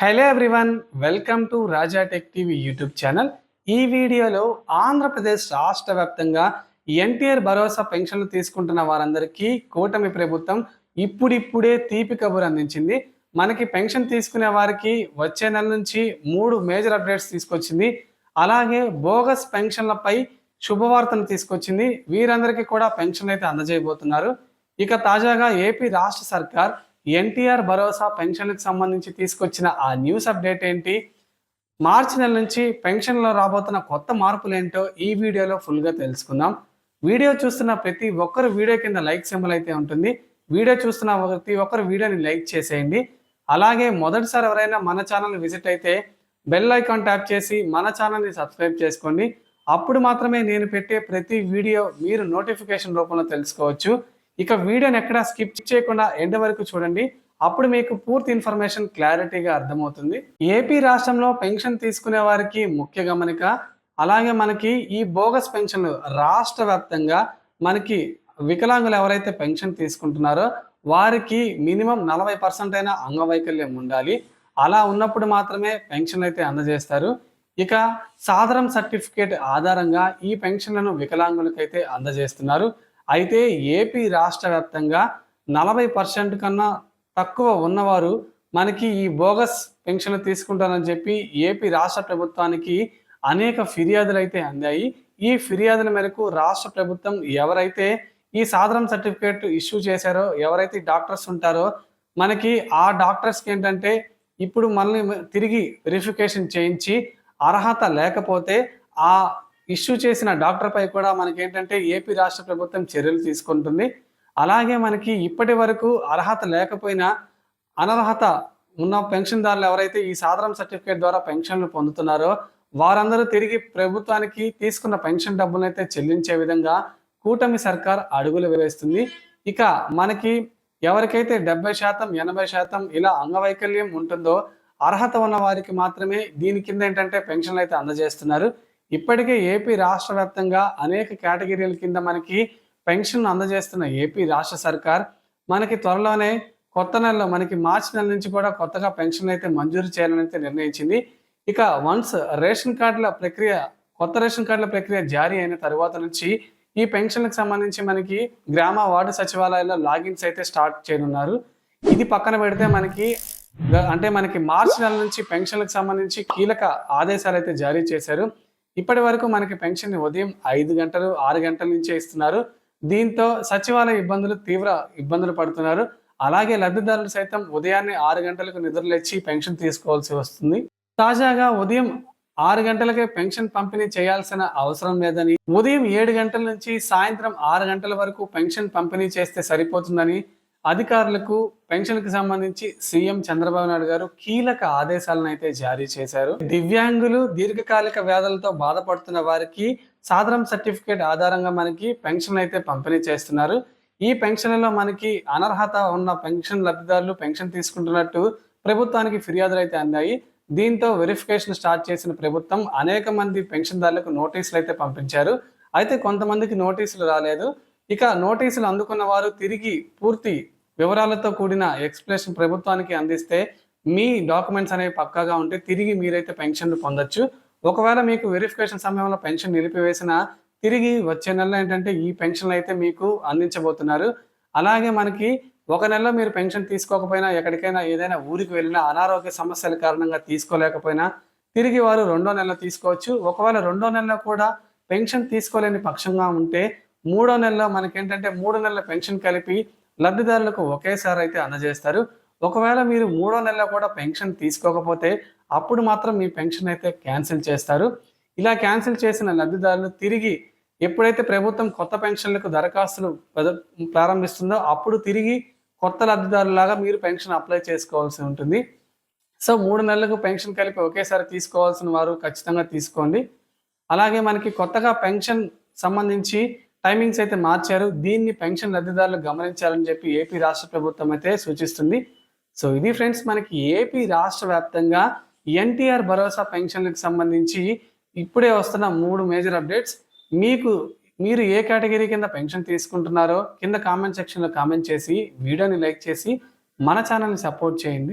Hello everyone welcome to Raja tech TV YouTube channel. ఈ వీడియోలో ఆంధ్రప్రదేశ్ రాష్ట్ర వ్యాప్తంగా ఎన్టీఆర్ భరోసా పెన్షన్లు తీసుకుంటున్న వారందరికీ కూటమి ప్రభుత్వం ఇప్పుడిప్పుడే తీపి కబురు అందించింది. మనకి పెన్షన్ తీసుకునే వారికి వచ్చే నెల నుంచి మూడు మేజర్ అప్డేట్స్ తీసుకొచ్చింది. అలాగే బోగస్ పెన్షన్లపై శుభవార్తను తీసుకొచ్చింది. వీరందరికీ కూడా పెన్షన్ అయితే అందజేయబోతున్నారు. ఇక తాజాగా ఏపీ రాష్ట్ర సర్కార్ ఎన్టీఆర్ భరోసా పెన్షన్లకు సంబంధించి తీసుకొచ్చిన ఆ న్యూస్ అప్డేట్ ఏంటి? మార్చి నెల నుంచి పెన్షన్లో రాబోతున్న కొత్త మార్పులు ఏంటో ఈ వీడియోలో ఫుల్గా తెలుసుకుందాం. వీడియో చూస్తున్న ప్రతి ఒక్కరు వీడియో కింద లైక్ సింబల్ అయితే ఉంటుంది. వీడియో చూస్తున్న ప్రతి ఒక్కరు వీడియోని లైక్ చేసేయండి. అలాగే మొదటిసారి ఎవరైనా మన ఛానల్ విజిట్ అయితే బెల్ ఐకాన్ ట్యాప్ చేసి మన ఛానల్ని సబ్స్క్రైబ్ చేసుకోండి. అప్పుడు మాత్రమే నేను పెట్టే ప్రతి వీడియో మీరు నోటిఫికేషన్ రూపంలో తెలుసుకోవచ్చు. ఇక వీడియోని ఎక్కడా స్కిప్ చేయకుండా ఎండ్ వరకు చూడండి. అప్పుడు మీకు పూర్తి ఇన్ఫర్మేషన్ క్లారిటీగా అర్థమవుతుంది. ఏపీ రాష్ట్రంలో పెన్షన్ తీసుకునే వారికి ముఖ్య గమనిక అలాగే మనకి ఈ బోగస్ పెన్షన్లు రాష్ట్ర వ్యాప్తంగా మనకి వికలాంగులు ఎవరైతే పెన్షన్ తీసుకుంటున్నారో వారికి మినిమం నలభై పర్సెంట్ అయినా అంగవైకల్యం ఉండాలి. అలా ఉన్నప్పుడు మాత్రమే పెన్షన్ అయితే అందజేస్తారు. ఇక సాధారణ సర్టిఫికేట్ ఆధారంగా ఈ పెన్షన్లను వికలాంగులకైతే అందజేస్తున్నారు. అయితే ఏపీ రాష్ట్ర వ్యాప్తంగా నలభై పర్సెంట్ కన్నా తక్కువ ఉన్నవారు మనకి ఈ బోగస్ పెన్షన్ తీసుకుంటారని చెప్పి ఏపీ రాష్ట్ర ప్రభుత్వానికి అనేక ఫిర్యాదులు అయితే అందాయి. ఈ ఫిర్యాదుల మేరకు రాష్ట్ర ప్రభుత్వం ఎవరైతే ఈ సాధారణ సర్టిఫికేట్ ఇష్యూ చేశారో ఎవరైతే డాక్టర్స్ ఉంటారో మనకి ఆ డాక్టర్స్కి ఏంటంటే ఇప్పుడు మనల్ని తిరిగి వెరిఫికేషన్ చేయించి అర్హత లేకపోతే ఆ ఇష్యూ చేసిన డాక్టర్పై కూడా మనకి ఏంటంటే ఏపీ రాష్ట్ర ప్రభుత్వం చర్యలు తీసుకుంటుంది. అలాగే మనకి ఇప్పటి వరకు అర్హత లేకపోయినా అనర్హత ఉన్న పెన్షన్దారులు ఎవరైతే ఈ సాధారణ సర్టిఫికేట్ ద్వారా పెన్షన్లు పొందుతున్నారో వారందరూ తిరిగి ప్రభుత్వానికి తీసుకున్న పెన్షన్ డబ్బులను అయితే చెల్లించే విధంగా కూటమి సర్కార్ అడుగులు వేస్తుంది. ఇక మనకి ఎవరికైతే డెబ్బై శాతం ఎనభై శాతం ఇలా అంగవైకల్యం ఉంటుందో అర్హత ఉన్న వారికి మాత్రమే దీని కింద ఏంటంటే పెన్షన్లు అయితే అందజేస్తున్నారు. ఇప్పటికే ఏపీ రాష్ట్ర వ్యాప్తంగా అనేక కేటగిరీల కింద మనకి పెన్షన్ అందజేస్తున్న ఏపీ రాష్ట్ర సర్కార్ మనకి త్వరలోనే కొత్త నెలలో మనకి మార్చి నెల నుంచి కూడా కొత్తగా పెన్షన్ అయితే మంజూరు చేయాలని అయితే నిర్ణయించింది. ఇక వన్స్ రేషన్ కార్డుల ప్రక్రియ కొత్త రేషన్ కార్డుల ప్రక్రియ జారీ అయిన తర్వాత నుంచి ఈ పెన్షన్లకు సంబంధించి మనకి గ్రామ వార్డు సచివాలయాల్లో లాగిన్స్ అయితే స్టార్ట్ చేయనున్నారు. ఇది పక్కన పెడితే మనకి అంటే మనకి మార్చి నెల నుంచి పెన్షన్లకు సంబంధించి కీలక ఆదేశాలు అయితే జారీ చేశారు. ఇప్పటి వరకు మనకి పెన్షన్ ఉదయం ఐదు గంటలు ఆరు గంటల నుంచే ఇస్తున్నారు. దీంతో సచివాలయ ఇబ్బందులు తీవ్ర ఇబ్బందులు పడుతున్నారు. అలాగే లబ్ధిదారులు సైతం ఉదయాన్నే ఆరు గంటలకు నిద్రలేచి పెన్షన్ తీసుకోవాల్సి వస్తుంది. తాజాగా ఉదయం ఆరు గంటలకే పెన్షన్ పంపిణీ చేయాల్సిన అవసరం లేదని ఉదయం ఏడు గంటల నుంచి సాయంత్రం ఆరు గంటల వరకు పెన్షన్ పంపిణీ చేస్తే సరిపోతుందని అధికారులకు పెన్షన్కి సంబంధించి సీఎం చంద్రబాబు నాయుడు గారు కీలక ఆదేశాలను అయితే జారీ చేశారు. దివ్యాంగులు దీర్ఘకాలిక వ్యాధులతో బాధపడుతున్న వారికి సాధారణ సర్టిఫికేట్ ఆధారంగా మనకి పెన్షన్ అయితే పంపిణీ చేస్తున్నారు. ఈ పెన్షన్లలో మనకి అనర్హత ఉన్న పెన్షన్ లబ్ధిదారులు పెన్షన్ తీసుకుంటున్నట్టు ప్రభుత్వానికి ఫిర్యాదులు అయితే అందాయి. దీంతో వెరిఫికేషన్ స్టార్ట్ చేసిన ప్రభుత్వం అనేక మంది పెన్షన్దారులకు నోటీసులు అయితే పంపించారు. అయితే కొంతమందికి నోటీసులు రాలేదు. ఇక నోటీసులు అందుకున్న వారు తిరిగి పూర్తి వివరాలతో కూడిన ఎక్స్ప్లెనేషన్ ప్రభుత్వానికి అందిస్తే మీ డాక్యుమెంట్స్ అనేవి పక్కాగా ఉంటే తిరిగి మీరైతే పెన్షన్లు పొందొచ్చు. ఒకవేళ మీకు వెరిఫికేషన్ సమయంలో పెన్షన్ నిలిపివేసిన తిరిగి వచ్చే నెలలో ఏంటంటే ఈ పెన్షన్లు అయితే మీకు అందించబోతున్నారు. అలాగే మనకి ఒక నెలలో మీరు పెన్షన్ తీసుకోకపోయినా ఎక్కడికైనా ఏదైనా ఊరికి వెళ్ళినా అనారోగ్య సమస్యల కారణంగా తీసుకోలేకపోయినా తిరిగి వారు రెండో నెలలో తీసుకోవచ్చు. ఒకవేళ రెండో నెలలో కూడా పెన్షన్ తీసుకోలేని పక్షంగా ఉంటే మూడో నెలలో మనకేంటంటే మూడు నెలల పెన్షన్ కలిపి లబ్ధిదారులకు ఒకేసారి అయితే అందజేస్తారు. ఒకవేళ మీరు మూడో నెలలో కూడా పెన్షన్ తీసుకోకపోతే అప్పుడు మాత్రం మీ పెన్షన్ అయితే క్యాన్సిల్ చేస్తారు. ఇలా క్యాన్సిల్ చేసిన లబ్ధిదారులు తిరిగి ఎప్పుడైతే ప్రభుత్వం కొత్త పెన్షన్లకు దరఖాస్తులు ప్రారంభిస్తుందో అప్పుడు తిరిగి కొత్త లబ్ధిదారులాగా మీరు పెన్షన్ అప్లై చేసుకోవాల్సి ఉంటుంది. సో మూడు నెలలకు పెన్షన్ కలిపి ఒకేసారి తీసుకోవాల్సిన వారు ఖచ్చితంగా తీసుకోండి. అలాగే మనకి కొత్తగా పెన్షన్ సంబంధించి టైమింగ్స్ అయితే మార్చారు. దీన్ని పెన్షన్ లబ్ధిదారులు గమనించాలని చెప్పి ఏపీ రాష్ట్ర ప్రభుత్వం అయితే సూచిస్తుంది. సో ఇది ఫ్రెండ్స్ మనకి ఏపీ రాష్ట్ర వ్యాప్తంగా ఎన్టీఆర్ భరోసా పెన్షన్లకు సంబంధించి ఇప్పుడే వస్తున్న మూడు మేజర్ అప్డేట్స్. మీకు మీరు ఏ కేటగిరీ కింద పెన్షన్ తీసుకుంటున్నారో కింద కామెంట్ సెక్షన్లో కామెంట్ చేసి వీడియోని లైక్ చేసి మన ఛానల్ని సపోర్ట్ చేయండి.